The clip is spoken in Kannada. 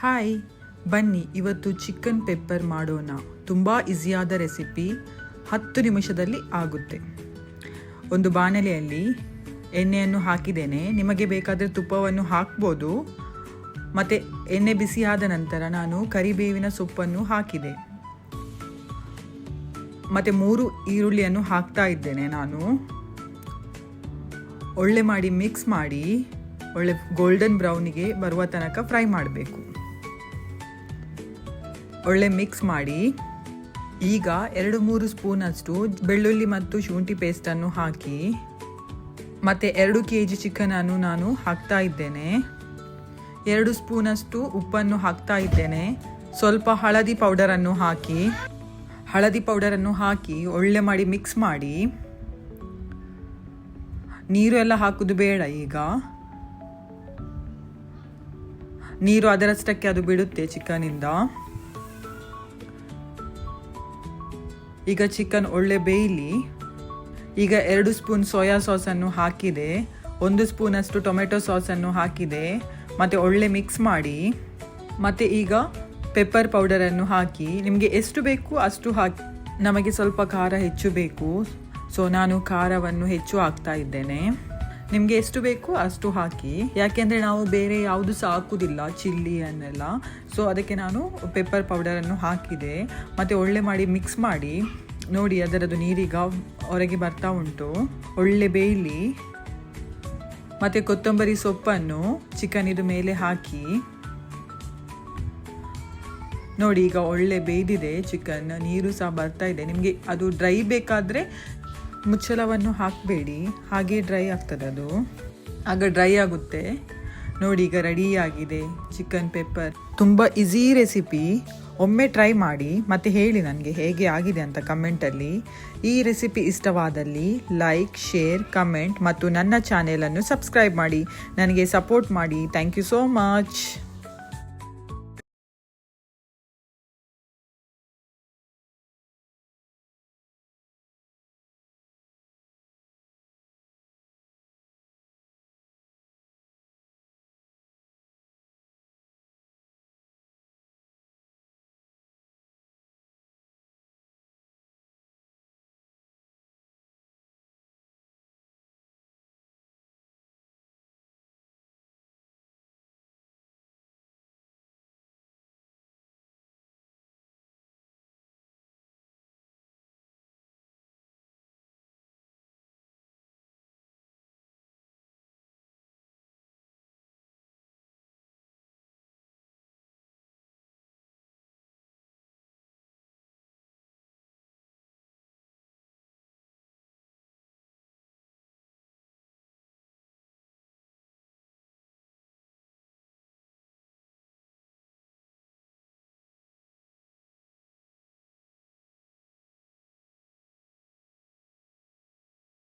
ಹಾಯ್, ಬನ್ನಿ, ಇವತ್ತು ಚಿಕನ್ ಪೆಪ್ಪರ್ ಮಾಡೋಣ. ತುಂಬ ಈಸಿಯಾದ ರೆಸಿಪಿ, ಹತ್ತು ನಿಮಿಷದಲ್ಲಿ ಆಗುತ್ತೆ. ಒಂದು ಬಾಣಲೆಯಲ್ಲಿ ಎಣ್ಣೆಯನ್ನು ಹಾಕಿದ್ದೇನೆ. ನಿಮಗೆ ಬೇಕಾದರೆ ತುಪ್ಪವನ್ನು ಹಾಕ್ಬೋದು. ಮತ್ತು ಎಣ್ಣೆ ಬಿಸಿಯಾದ ನಂತರ ನಾನು ಕರಿಬೇವಿನ ಸೊಪ್ಪನ್ನು ಹಾಕಿದೆ. ಮತ್ತು ಮೂರು ಈರುಳ್ಳಿಯನ್ನು ಹಾಕ್ತಾ ಇದ್ದೇನೆ ನಾನು. ಒಳ್ಳೆ ಮಾಡಿ ಮಿಕ್ಸ್ ಮಾಡಿ, ಒಳ್ಳೆ ಗೋಲ್ಡನ್ ಬ್ರೌನಿಗೆ ಬರುವ ತನಕ ಫ್ರೈ ಮಾಡಬೇಕು. ಒಳ್ಳೆ ಮಿಕ್ಸ್ ಮಾಡಿ, ಈಗ ಎರಡು ಮೂರು ಸ್ಪೂನಷ್ಟು ಬೆಳ್ಳುಳ್ಳಿ ಮತ್ತು ಶುಂಠಿ ಪೇಸ್ಟನ್ನು ಹಾಕಿ, ಮತ್ತು ಎರಡು ಕೆ ಜಿ ಚಿಕನನ್ನು ನಾನು ಹಾಕ್ತಾ ಇದ್ದೇನೆ. ಎರಡು ಸ್ಪೂನಷ್ಟು ಉಪ್ಪನ್ನು ಹಾಕ್ತಾ ಇದ್ದೇನೆ. ಸ್ವಲ್ಪ ಹಳದಿ ಪೌಡರನ್ನು ಹಾಕಿ, ಹಳದಿ ಪೌಡರನ್ನು ಹಾಕಿ ಒಳ್ಳೆ ಮಾಡಿ ಮಿಕ್ಸ್ ಮಾಡಿ. ನೀರು ಎಲ್ಲ ಹಾಕೋದು ಬೇಡ ಈಗ. ನೀರು ಅದರಷ್ಟಕ್ಕೆ ಅದು ಬಿಡುತ್ತೆ ಚಿಕನಿಂದ ಈಗ ಚಿಕನ್ ಒಳ್ಳೆ ಬೇಯಲಿ. ಈಗ ಎರಡು ಸ್ಪೂನ್ ಸೋಯಾ ಸಾಸನ್ನು ಹಾಕಿದೆ. ಒಂದು ಸ್ಪೂನಷ್ಟು ಟೊಮೆಟೊ ಸಾಸನ್ನು ಹಾಕಿದೆ. ಮತ್ತು ಒಳ್ಳೆ ಮಿಕ್ಸ್ ಮಾಡಿ. ಮತ್ತು ಈಗ ಪೆಪ್ಪರ್ ಪೌಡರನ್ನು ಹಾಕಿ. ನಿಮಗೆ ಎಷ್ಟು ಬೇಕು ಅಷ್ಟು ಹಾಕಿ, ನಮಗೆ ಸ್ವಲ್ಪ ಖಾರ ಹೆಚ್ಚು ಬೇಕು. ಸೊ ನಾನು ಖಾರವನ್ನು ಹೆಚ್ಚು ಹಾಕ್ತಾ ಇದ್ದೇನೆ. ನಿಮಗೆ ಎಷ್ಟು ಬೇಕು ಅಷ್ಟು ಹಾಕಿ. ಯಾಕೆಂದರೆ ನಾವು ಬೇರೆ ಯಾವುದು ಸಹ ಹಾಕೋದಿಲ್ಲ, ಚಿಲ್ಲಿ ಅನ್ನೆಲ್ಲ. ಸೊ ಅದಕ್ಕೆ ನಾನು ಪೆಪ್ಪರ್ ಪೌಡರನ್ನು ಹಾಕಿದೆ. ಮತ್ತು ಒಳ್ಳೆ ಮಾಡಿ ಮಿಕ್ಸ್ ಮಾಡಿ. ನೋಡಿ, ಅದರದ್ದು ನೀರೀಗ ಹೊರಗೆ ಬರ್ತಾ ಉಂಟು. ಒಳ್ಳೆ ಬೇಯಲಿ. ಮತ್ತು ಕೊತ್ತಂಬರಿ ಸೊಪ್ಪನ್ನು ಚಿಕನ್ ಇದು ಮೇಲೆ ಹಾಕಿ. ನೋಡಿ, ಈಗ ಒಳ್ಳೆ ಬೇಯ್ದಿದೆ ಚಿಕನ್. ನೀರು ಸಹ ಬರ್ತಾ ಇದೆ. ನಿಮಗೆ ಅದು ಡ್ರೈ ಬೇಕಾದರೆ ಮುಚ್ಚಳವನ್ನು ಹಾಕಬೇಡಿ. ಹಾಗೆ ಡ್ರೈ ಆಗ್ತದೆ ಅದು. ಆಗ ಡ್ರೈ ಆಗುತ್ತೆ. ನೋಡಿ, ಈಗ ರೆಡಿ ಆಗಿದೆ. ಚಿಕನ್ ಪೆಪ್ಪರ್ ತುಂಬ ಈಸಿ ರೆಸಿಪಿ ಒಮ್ಮೆ ಟ್ರೈ ಮಾಡಿ, ಮತ್ತು ಹೇಳಿ ನನಗೆ ಹೇಗೆ ಆಗಿದೆ ಅಂತ ಕಮೆಂಟಲ್ಲಿ ಈ ರೆಸಿಪಿ ಇಷ್ಟವಾದಲ್ಲಿ ಲೈಕ್ ಶೇರ್ ಕಮೆಂಟ್ ಮತ್ತು ನನ್ನ ಚಾನೆಲನ್ನು ಸಬ್ಸ್ಕ್ರೈಬ್ ಮಾಡಿ. ನನಗೆ ಸಪೋರ್ಟ್ ಮಾಡಿ. Thank you so much